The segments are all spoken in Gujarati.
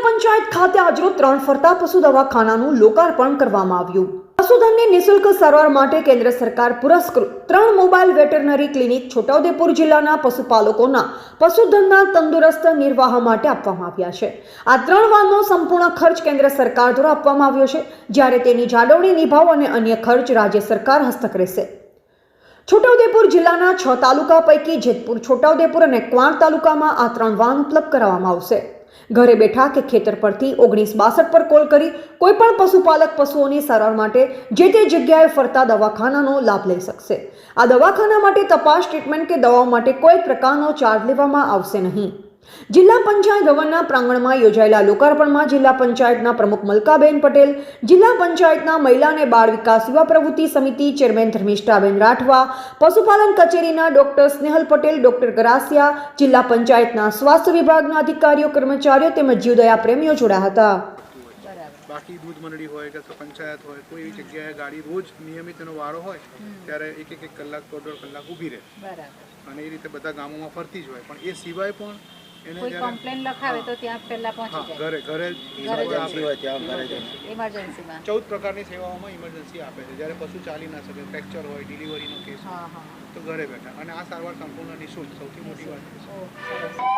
પંચાયત ખાતે આજરોજ ત્રણ ફરતા પશુ દવાખાનાનું લોકાર્પણ કરવામાં આવ્યું. પશુધનની નિઃશુલ્ક સારવાર માટે કેન્દ્ર સરકાર પુરસ્કૃત ત્રણ મોબાઈલ વેટરનરી ક્લિનિક છોટાઉદેપુર જિલ્લાના પશુપાલકોના પશુધનના તંદુરસ્ત નિર્વાહ માટે આપવામાં આવ્યા છે. આ ત્રણ વાનનો સંપૂર્ણ ખર્ચ કેન્દ્ર સરકાર દ્વારા આપવામાં આવ્યો છે, જ્યારે તેની જાળવણી નિભાવ અને અન્ય ખર્ચ રાજ્ય સરકાર હસ્તક રહેશે. છોટાઉદેપુર જિલ્લાના છ તાલુકા પૈકી જેતપુર, છોટાઉદેપુર અને ક્વાંટ તાલુકામાં આ ત્રણ વાન ઉપલબ્ધ કરાવવામાં આવશે. ઘરે બેઠા કે ખેતર પરથી ઓગણીસ બાસઠ પર કોલ કરી કોઈપણ પશુપાલક પશુઓની સારવાર માટે જે તે જગ્યાએ ફરતા દવાખાનાનો લાભ લઈ શકશે. આ દવાખાના માટે તપાસ, ટ્રીટમેન્ટ કે દવાઓ માટે કોઈ પ્રકારનો ચાર્જ લેવામાં આવશે નહીં. જિલ્લા પંચાયત ભવનના પ્રાંગણમાં યોજાયેલા લોકાર્પણમાં જિલ્લા પંચાયતના પ્રમુખ મલકાબેન પટેલ જિલ્લા પંચાયતના મહિલા અને બાળ વિકાસ યુવા પ્રવૃત્તિ સમિતિ ચેરમેન ધર્મિષ્ઠાબેન રાઠવા પશુપાલન કચેરીના ડોક્ટર સ્નેહલ પટેલ ડોક્ટર ગરાસિયા જિલ્લા પંચાયતના સ્વાસ્થ્ય વિભાગના અધિકારીઓ કર્મચારીઓ તેમજ જીવદયા પ્રેમીઓ જોડાયા હતા. બાકી દૂધ મંડળી હોય કે પંચાયત હોય કોઈ એવી જગ્યાએ ગાડી રોજ નિયમિત એનો વારો હોય ત્યારે એક એક કલાક દોઢ દોઢ કલાક ઊભી રહે. અને એ રીતે બધા ગામોમાં ફરતી જ હોય. પણ એ સિવાય પણ કોઈ કમ્પ્લેન લખાવે તો ત્યાં પહેલા પહોંચી જાય. ઘરે ઘરે ઘરે જાય ઇમરજન્સીમાં ચૌદ પ્રકારની સેવાઓમાં ઇમરજન્સી આપે છે. જ્યારે પશુ ચાલી ના શકે ફ્રેક્ચર હોય ડિલિવરીનો કેસ હા હા. તો ઘરે બેઠા. અને આ સારવાર સંપૂર્ણ નિશુલ્ક સૌથી મોટી વાત છે.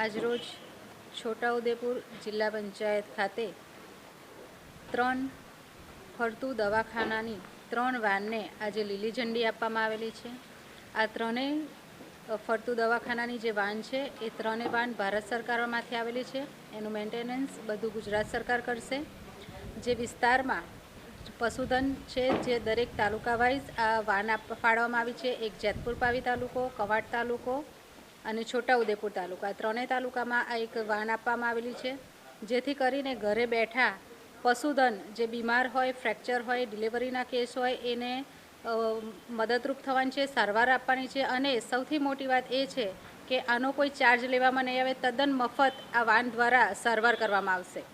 આજરોજ છોટાઉદેપુર જિલ્લા પંચાયત ખાતે ત્રણ ફરતું દવાખાનાની ત્રણ વાનને આજે લીલી ઝંડી આપવામાં આવેલી છે. આ ત્રણેય ફરતું દવાખાનાની જે વાન છે, એ ત્રણેય વાન ભારત સરકારમાંથી આવેલી છે. એનું મેન્ટેનન્સ બધું ગુજરાત સરકાર કરશે. જે વિસ્તારમાં પશુધન છે, જે દરેક તાલુકા વાઇઝ આ વાન આપ, ફાળવવામાં આવી છે, એક જેતપુર પાવી તાલુકો, કવાટ તાલુકો અને છોટાઉદેપુર તાલુકા. ત્રણેય તાલુકામાં આ એક વાન આપવામાં આવેલી છે, જેથી કરીને ઘરે બેઠા પશુધન જે બીમાર હોય, ફ્રેક્ચર હોય, ડિલિવરીના કેસ હોય, એને મદદરૂપ થવાની છે, સારવાર આપવાની છે. અને સૌથી મોટી વાત એ છે કે આનો કોઈ ચાર્જ લેવામાં નહીં આવે, તદ્દન મફત આ વાન દ્વારા સારવાર કરવામાં આવશે.